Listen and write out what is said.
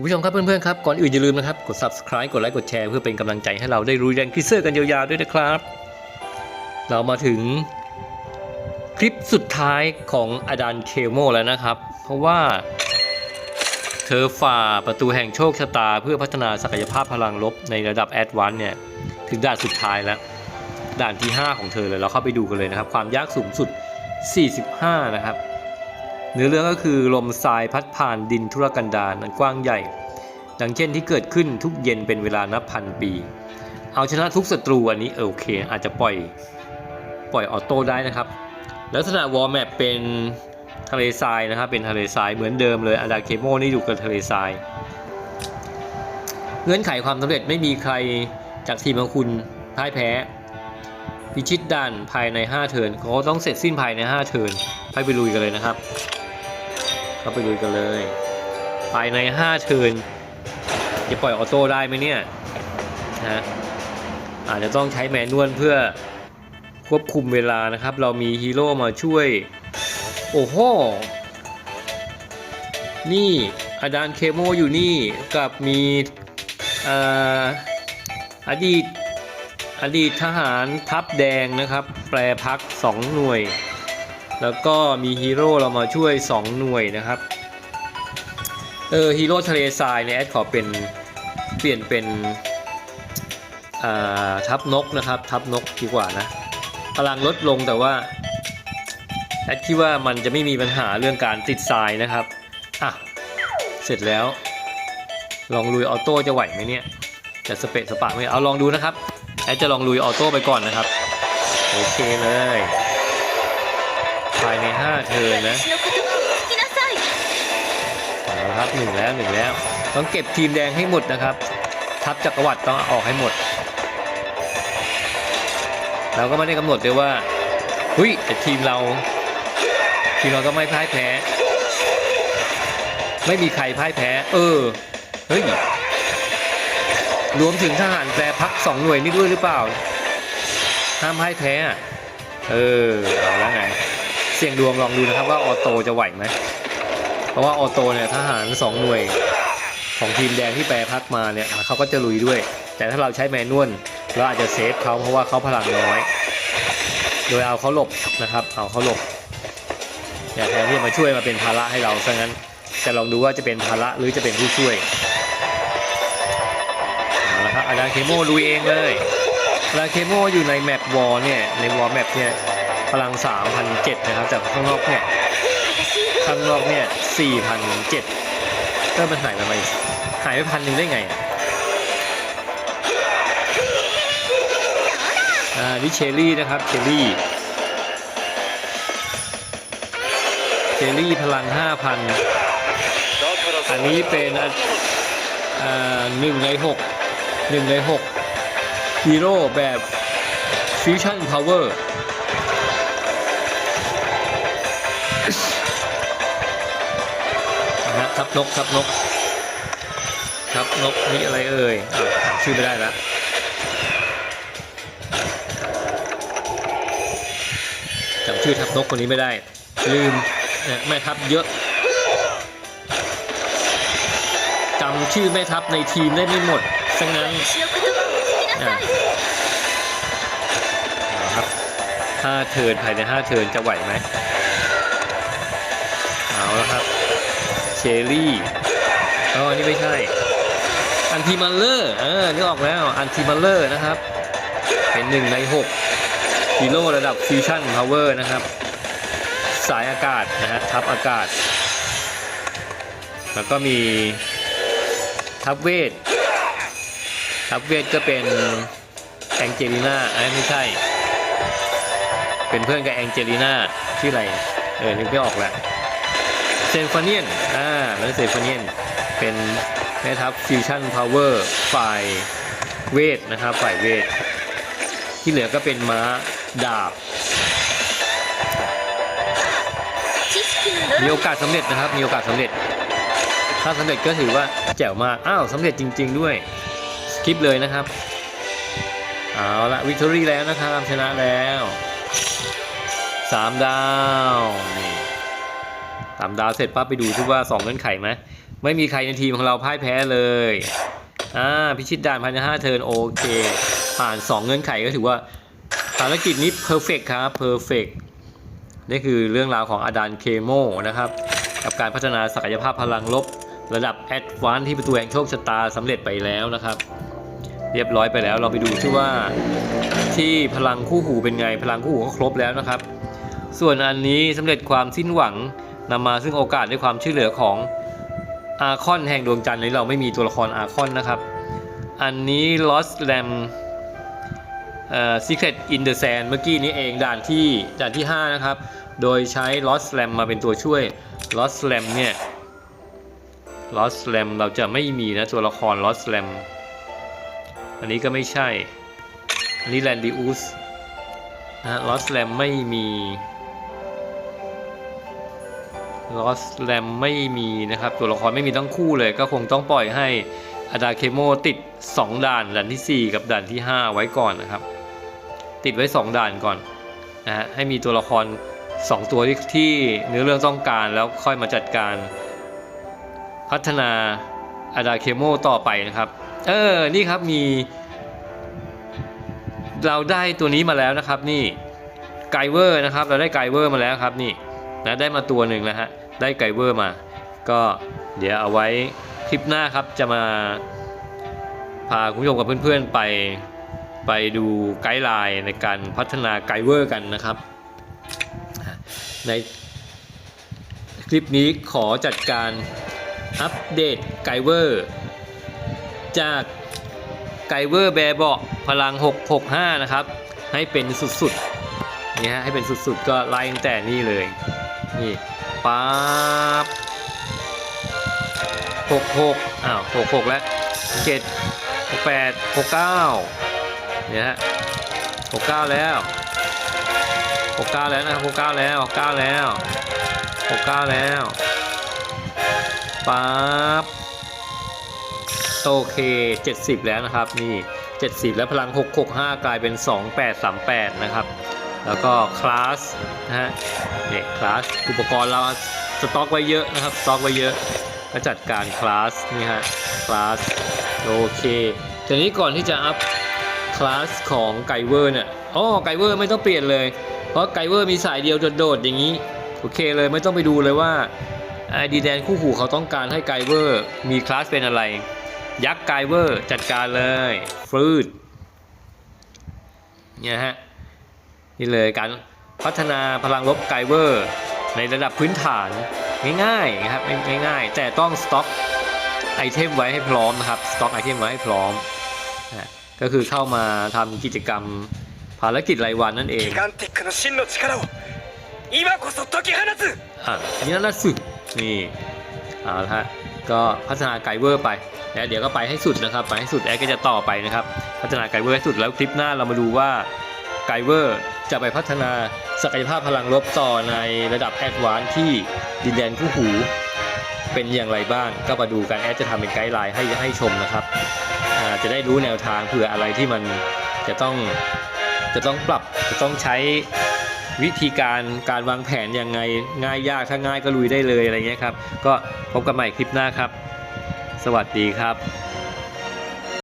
คุณผู้ชมครับเพื่อนๆครับก่อนอื่นอย่าลืมนะครับกด subscribe กดไลค์กดแชร์เพื่อเป็นกำลังใจให้เราได้รุยแรงคริสเซอร์กันยาวๆด้วยนะครับ เรามาถึงคลิปสุดท้ายของอดันเคโมแล้วนะครับ เพราะว่าเธอฝ่าประตูแห่งโชคชะตา เพื่อพัฒนาศักยภาพพลังลบในระดับแอดวานซ์เนี่ยถึงด่านสุดท้ายแล้ว ด่านที่ 5 ของเธอเลยเราเข้าไปดูกันเลยนะครับ ความยากสูงสุด 45 นะครับ เนื้อเรื่องก็คือลมทรายพัดผ่านดินทุรกันดารอันกว้างใหญ่ ดังเช่นที่เกิดขึ้นทุกเย็นเป็นเวลานับพันปี เอาชนะทุกศัตรูอันนี้โอเค อาจจะปล่อยปล่อยออโต้ได้นะครับ ลักษณะวอลแมปเป็นทะเลทรายนะครับ เป็นทะเลทรายเหมือนเดิมเลยอาดาเคโมนี่อยู่กับทะเลทราย เงื่อนไขความสำเร็จไม่มีใครจากทีมของคุณพ่ายแพ้พิชิตด่านภายใน 5 เทิร์นเขาต้องเสร็จสิ้นภายใน 5 เทิร์นไปไปลุยกันเลยนะครับ ก็ไปลุยกันเลย ภายใน5เทินจะปล่อยออโต้ได้ไหมเนี่ยนะอาจจะต้องใช้แมนนวลเพื่อควบคุมเวลานะครับ เรามีฮีโร่มาช่วย โอ้โห นี่อาดานเคโมอยู่นี่กับมีอ่าอดีตอดีตทหารทัพแดงนะครับ แปรพัก 2 หน่วย แล้วก็มีฮีโร่เรามาช่วย 2 หน่วยนะครับ เออฮีโร่ทะเลทรายเนี่ยแอดขอเป็นเปลี่ยนเป็นอ่าทัพนกนะครับ ทัพนกดีกว่านะพลังลดลงแต่ว่าแอดคิดว่ามันจะไม่มีปัญหาเรื่องการติดทรายนะครับอะเสร็จแล้ว ลองลุยออโต้จะไหวไหมเนี่ยจะสเปะสปะไหมเอาลองดูนะครับแอดจะลองลุยออโต้ไปก่อนนะครับโอเคเลย ภายในห้าเทิร์นนะเอาละครับหนึ่งแล้วหนึ่งแล้ว ต้องเก็บทีมแดงให้หมดนะครับ ทัพจักรวรรดิต้องออกให้หมด เราก็ไม่ได้กำหนดเลยว่าหุ้ยแต่ทีมเรา ทีมเราก็ไม่พ่ายแพ้ ไม่มีใครพ่ายแพ้ เออเฮ้ยรวมถึงทหารแปรพักสองหน่วยนี่ด้วยหรือเปล่าห้ามพ่ายแพ้ เออเอาแล้วไง เสี่ยงดวงลองดูนะครับว่าออโตจะไหวไหม เพราะว่าออโตเนี่ยทหารสองหน่วยของทีมแดงที่แปรพักมาเนี่ยเขาก็จะลุยด้วย แต่ถ้าเราใช้แมนนวลเราอาจจะเซฟเขาเพราะว่าเขาพลังน้อย โดยเอาเขาหลบนะครับ เอาเขาหลบเนี่ยแทนที่มาช่วยมาเป็นภาระให้เราซะงั้นจะลองดูว่าจะเป็นภาระหรือจะเป็นผู้ช่วยเอาละครับอาดาเคโมลุยเองเลยอาดาเคโมอยู่ในแมปวอลเนี่ยในวอลแมปเนี่ย พลัง3,007นะครับแต่ข้างนอกเนี่ย ข้างนอกเนี่ยสี่พันเจ็ดก็มันหายไปไหมหายไปพันหนึ่งได้ไงอะอ่านี่เชอรี่นะครับ เชอรี่ เชอรี่พลังห้าพันอันนี้เป็นอะอ่าหนึ่งในหกหนึ่งในหกฮีโร่แบบฟิวชั่นพาวเวอร์ นะครับนกครับนกครับนกนี่อะไรเอ่ยชื่อไม่ได้ละจำชื่อทับนกคนนี้ไม่ได้ ลืมแม่ทับเยอะจำชื่อแม่ทับในทีมได้ไม่หมดซะงั้นครับห้าเทินภายในห้าเทินจะไหวไหม เชอรี่อ๋อนี่ไม่ใช่ อันติมัลเลอร์เออนึกออกแล้วอันติมัลเลอร์นะครับ เป็นหนึ่งในหกฮีโร่ระดับฟิวชั่นพาวเวอร์นะครับ สายอากาศนะฮะทัพอากาศ แล้วก็มีทัพเวททัพเวทก็เป็นแองเจลิน่าอันนั้ไม่ใช่ เป็นเพื่อนกับแองเจลิน่าชื่ออะไร เออนึกไม่ออกแล้ว เซนฟาเนียนอ่าแล้วเซนฟาเนียนเป็นแม่ทัพฟิวชั่นพาวเวอร์ฝ่ายเวทนะครับฝ่ายเวท ที่เหลือก็เป็นม้าดาบ มีโอกาสสำเร็จนะครับ มีโอกาสสำเร็จ ถ้าสำเร็จก็ถือว่าแจ๋วมาก อ้าวสำเร็จจริง ๆ ด้วย สกิปเลยนะครับ เอาละวิกตอรี่แล้วนะครับ ชนะแล้ว 3 ดาว สามดาวเสร็จปั๊บไปดูที่ว่าสองเงื่อนไขไหมไม่มีใครในทีมของเราพ่ายแพ้เลยอ่าพิชิตด่านภายใน5เทิร์นโอเค ผ่าน2เงื่อนไขก็ถือว่าภารกิจนี้เพอร์เฟกครับเพอร์เฟกนี่คือเรื่องราวของอาดานเคโมนะครับ กับการพัฒนาศักยภาพพลังลบ ระดับแอดวานที่ประตูแห่งโชคชะตาสำเร็จไปแล้วนะครับ เรียบร้อยไปแล้วเราไปดูที่ว่าที่พลังคู่หูเป็นไง พลังคู่หูก็ครบแล้วนะครับ ส่วนอันนี้สำเร็จความสิ้นหวัง นำมาซึ่งโอกาสด้วยความช่วยเหลือของอาคอนแห่งดวงจันทร์นี้เราไม่มีตัวละครอาคอนนะครับ อันนี้ Lost Lam เอ่อ Secret in the Sand เมื่อกี้นี้เองด่านที่ด่านที่ 5 นะครับ โดยใช้ Lost Lam มาเป็นตัวช่วย Lost Lam เนี่ย Lost Lam เราจะไม่มีนะตัวละคร Lost Lam อันนี้ก็ไม่ใช่ อันนี้ Landius นะ Lost Lam ไม่มี Lost Lam ไม่มีนะครับ ตัวละครไม่มีทั้งคู่เลยก็คงต้องปล่อยให้อาดาเคโมติด 2 ด่านด่านทีสี่ 4 กับด่านที่ 5 ไว้ก่อนนะครับ ติดไว้ 2 ด่านก่อนนะฮะให้มีตัวละคร 2 ตัวที่ที่เนื้อเรื่องต้องการแล้วค่อยมาจัดการ พัฒนาอาดาเคโมต่อไปนะครับ เออ นี่ครับมี เราได้ตัวนี้มาแล้วนะครับนี่ไกเวอร์นะครับ เราได้ไกเวอร์มาแล้วครับนี่นะได้มาตัวหนึ่งแล้วฮะ ได้ไกเวอร์มา ก็เดี๋ยวเอาไว้คลิปหน้าครับจะมาพาคุณผู้ชมกับเพื่อนๆไปไปดูไกด์ไลน์ในการพัฒนาไกเวอร์กันนะครับ ในคลิปนี้ขอจัดการอัปเดตไกเวอร์จากไกเวอร์แบเบาะพลัง 665 นะครับ ให้เป็นสุดๆนี่ฮะให้เป็นสุดๆ ก็ไล่ตั้งแต่นี่เลยนี่ ปั๊บหกหกอ้าวหกหกแล้วเจ็ดหกแปดหกเก้าเนี่ยฮะหกเก้าแล้วหกเก้าแล้วนะหกเก้าแล้วหกเก้าแล้วหกเก้าแล้วปั๊บโอเคเจ็ดสิบแล้วนะครับ นี่ 70 แล้วพลังหกหกห้ากลายเป็นสองแปดสามแปดนะครับ แล้วก็คลาสนะฮะเนี่ยคลาสอุปกรณ์เราสต็อกไว้เยอะนะครับสต็อกไว้เยอะก็จัดการคลาสนี่ฮะคลาสโอเคทีนี้ก่อนที่จะอัพคลาสของไกเวอร์เนี่ยอ๋อไกเวอร์ไม่ต้องเปลี่ยนเลย เพราะไกเวอร์มีสายเดียวโดดๆอย่างนี้โอเคเลยไม่ต้องไปดูเลยว่าไอดีแดนคู่หูเขาต้องการให้ไกเวอร์มีคลาสเป็นอะไร ยักษ์ไกเวอร์จัดการเลยฟืดเนี่ยฮะ นี่เลยการพัฒนาพลังลบไกเวอร์ ในระดับพื้นฐานง่ายๆนะครับง่ายๆ แต่ต้องสต็อกไอเทมไว้ให้พร้อมนะครับสต็อกไอเทมไว้ให้พร้อมนะก็คือเข้ามาทำกิจกรรมภารกิจรายวันนั่นเองนี่น่นสุดนี่เอาละฮะก็พัฒนาไกเวอร์ไปแล้วเดี๋ยวก็ไปให้สุดนะครับ ไปให้สุดแอดก็จะต่อไปนะครับ พัฒนาไกเวอร์ให้สุดแล้วคลิปหน้าเรามาดูว่าไกเวอร์ จะไปพัฒนาศักยภาพพลังลบต่อในระดับแอดวานซ์ที่ดินแดนคู่หูเป็นอย่างไรบ้าง ก็มาดูกันแอดจะทำเป็นไกด์ไลน์ให้ให้ชมนะครับจะได้รู้แนวทางเผื่ออะไรที่มันจะต้องจะต้องปรับจะต้องใช้วิธีการการวางแผนยังไงง่ายยากถ้าง่ายก็ลุยได้เลยอะไรเงี้ยครับ ก็พบกันใหม่คลิปหน้าครับ สวัสดีครับ